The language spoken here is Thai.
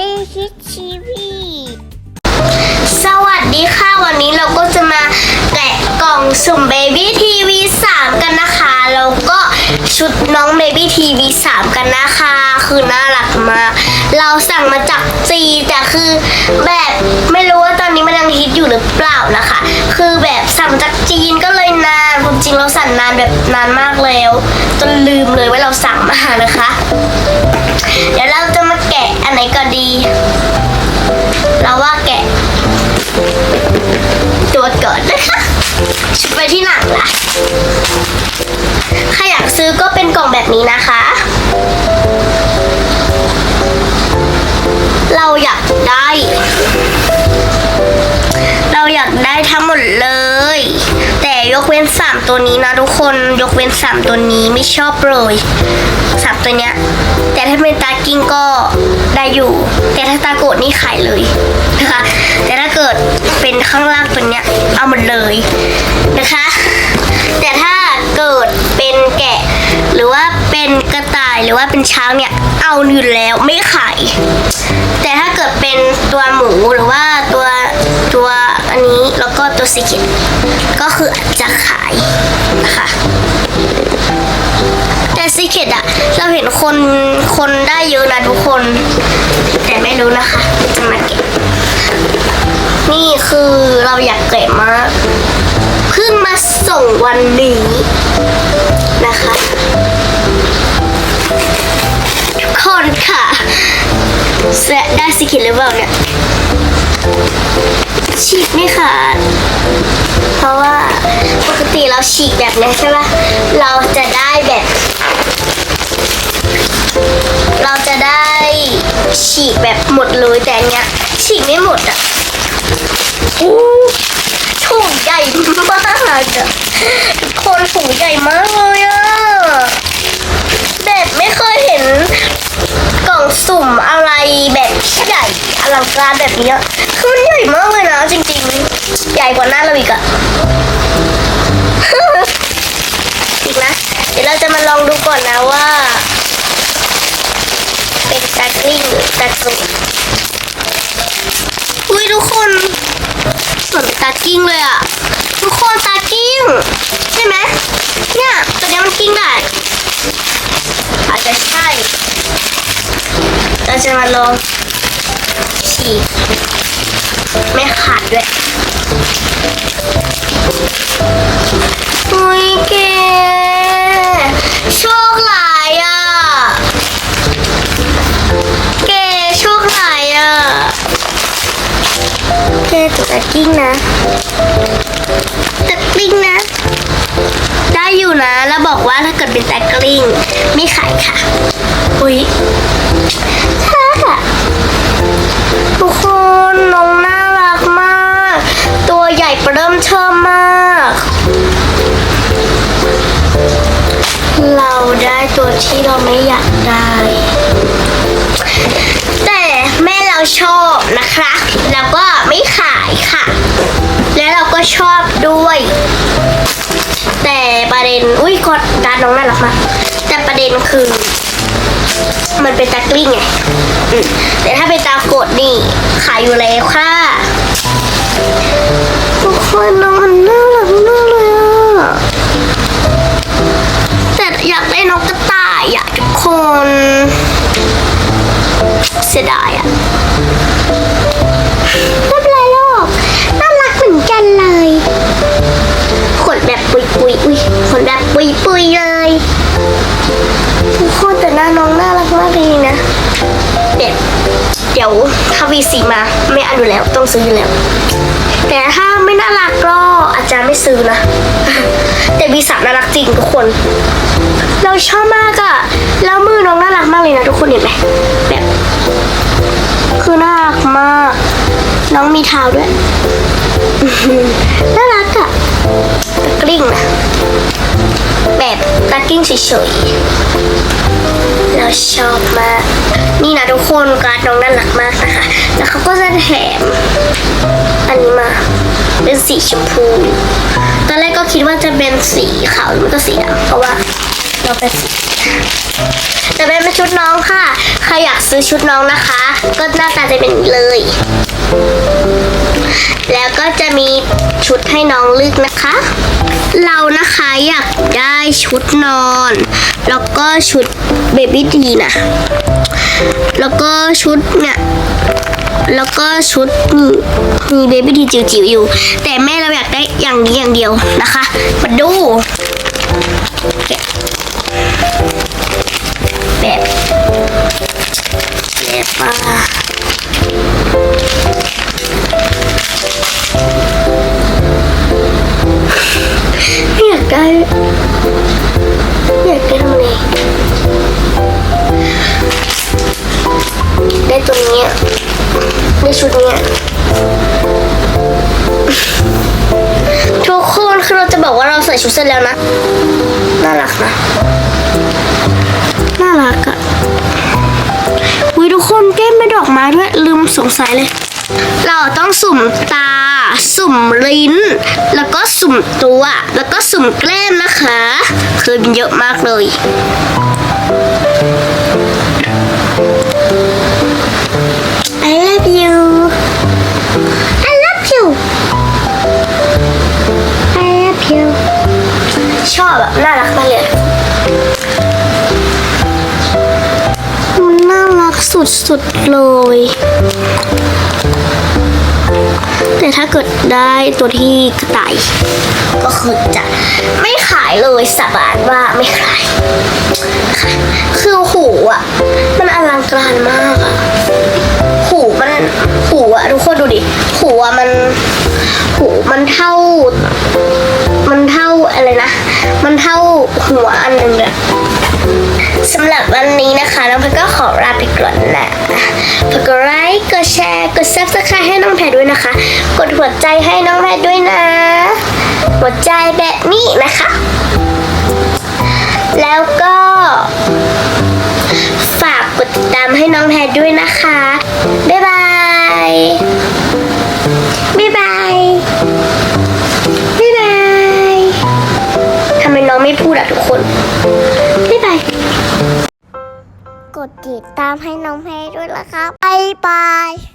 ลี่คิดชีวีสวัสดีค่ะ วันนี้เราก็จะมาแกะกล่องสุ่ม Baby TV 3กันนะคะ แล้วก็ชุดน้อง Baby TV 3กันนะคะ คือน่ารักมาก เราสั่งมาจากจีนแต่คือแบบไม่รู้ว่าตอนนี้มันยังฮิตอยู่หรือเปล่านะคะ คือแบบสั่งจากจีนก็เลยนานความจริงเราสั่งนานแบบนานมากแล้ว จนลืมเลยว่าเราสั่งมานะคะ เดี๋ยวเรา กะอันไหนก่อนดี เราว่าแกะตัวก่อนนะคะชุดไปที่หนังล่ะใครอยากซื้อก็เป็นกล่องแบบนี้นะคะ เราอยากได้ เราอยากได้ทั้งหมดเลย ยกเว้นสามตัวนี้นะทุกคนยกเว้นสามตัวนี้ไม่ชอบเลยสามตัวเนี้ยแต่ถ้าเป็นตากิ้งก็ได้อยู่ แต่ถ้าตาโกดนี่ขายเลยนะคะแต่ถ้าเกิดเป็นข้างล่างตัวเนี้ยเอาหมดเลยนะคะ แต่ถ้าเกิดเป็นแกะ หรือว่าเป็นกระต่ายหรือว่าเป็นช้างเนี่ยเอาอยู่แล้วไม่ขายแต่ถ้าเกิดเป็นตัวหมูหรือว่าตัวตัว อันนี้แล้วก็ตัวสีเขียวก็คืออาจจะขายนะคะแต่ซีเคดอะเราเห็นคนคนได้เยอะนะทุกคน แต่ไม่รู้นะคะ จะมาเก็บ นี่คือเราอยากเก็บมากเพิ่งมาส่งวันนี้นะคะทุกคนค่ะแสะได้ซีเคดหรือเปล่าเนี่ย ฉีกไม่ขาด เพราะว่าปกติเราฉีกแบบนี้ใช่ไหมเราจะได้แบบ เราจะได้ฉีกแบบหมดเลยแต่เนี้ยฉีกไม่หมดอะอู้ถุงใหญ่มากอะทุกคนถุงใหญ่มากเลยอะแบบไม่เคยเห็นกล่องสุ่มอะไรแบบใหญ่อลังการแบบนี้ มันใหญ่มากเลยนะจริงๆ ใหญ่กว่าหน้าเราอีกอะอีกนะ เดี๋ยวเราจะมาลองดูก่อนนะว่า เป็นตากลิ้งหรือตากรุอุ้ยทุกคนเหมือนตากิ้งเลยอะทุกคนตากิ้งใช่ไหมเนี่ยตัวนี้มันกิ้งได้อาจจะใช่เราจะมาลองฉีก ไม่ขาดด้วยอุ้ยเกโชคหลายอะ เกโชคหลายอะ เกตัวตะกิ้งนะตะกิ้งนะ ได้อยู่นะ แล้วบอกว่าถ้าเกิดเป็นตะกลิ้งไม่ขายค่ะ อุ้ยค่ะทุกคนน้ ที่เราไม่อยากได้ แต่แม่เราชอบนะคะ แล้วก็ไม่ขายค่ะ แล้วเราก็ชอบด้วย แต่ประเด็นอุ้ยกดการดน้องน่ารักมากแต่ประเด็นคือ มันเป็นตากลิ้งไงแต่ถ้าเป็นตากดนี่ขายอยู่แล้วค่ะทุกคนน้อนน่า คน เสียดายอะไม่เป็นไรหรอกน่ารักเหมือนกันเลยขนแบบปุยปุยๆอุ้ยขนแบบปุยปุยๆเลยทุกคนแต่หน้าน้องน่ารักมากเลยนะเดี๋ยวเดี๋ยวถ้าวีสีมาไม่เอันอยู่แล้วต้องซื้ออยู่แล้ว แต่ถ้าไม่น่ารักก็อาจจะไม่ซื้อนะ แต่วีสามน่ารักจริงทุกคน เราชอบมากอะแล้ว มือน้องน่ารักมากเลยนะทุกคนเห็นไหมแบบคือน่ารักมาก น้องมีเท้าด้วย น่ารักอะตะกลิ้งนะแบบตะกลิ้งเฉยๆเราชอบมาก นี่นะทุกคนการ์ดน้องน่ารักมากนะคะ แล้วเขาก็จะแถมอันนี้มาเป็นสีชมพู ตอนแรกก็คิดว่าจะเป็นสีขาวหรือก็สีดำเพราะว่าเราเป็นสี แต่เป็นชุดน้องค่ะ ใครอยากซื้อชุดน้องนะคะ ก็หน้าตาจะเป็นนี้เลย แล้วก็จะมีชุดให้น้องเลือกนะคะ เรานะคะอยากได้ชุดนอน แล้วก็ชุดเบบี้ดีนะ แล้วก็ชุดเนี่ยแล้วก็ชุดมีมีเบบี้ดีจิ๋วๆอยู่ แต่แม่เราอยากได้อย่างนี้อย่างเดียวนะคะ มาดู แบบว่าอยากได้อยากได้ตรงนี้ได้ตัวนี้ได้ชุดนี้ทุกคนคือเราจะบอกว่าเราใส่ชุดเสร็จแล้วนะ น่ารักนะ อกไม้ด้วยลืมสงสัยเลย เราต้องสุ่มตา สุ่มลิ้น แล้วก็สุ่มตัว แล้วก็สุ่มแก้มนะคะ คือมันเยอะมากเลย I love you I love you I love you ชอบแบบน่ารักมากเลย สุดๆเลย แต่ถ้าเกิดได้ตัวที่กระต่าย ก็คือจะไม่ขายเลยสาบานว่าไม่ขาย คือหูอะ มันอลังการมากอะหูมันหูอะทุกคนดูดิหูอะมันหูมันเท่า มันเท่าอะไรนะ มันเท่าหัวอันหนึ่งเลย สำหรับวันนี้นะคะน้องแพรก็ขอลาไปก่อนนะฝากกดไลค์กดแชร์ กด subscribe ให้น้องแพรด้วยนะคะ กดหัวใจให้น้องแพรด้วยนะ หัวใจแบบนี้นะคะ แล้วก็ฝากกดติดตามให้น้องแพรด้วยนะคะ บ๊ายบาย บ๊ายบาย บ๊ายบายทำไมน้องไม่พูดอะทุกคน ดติดตามให้น้องเพรด้วยละครับ บ๊ายบาย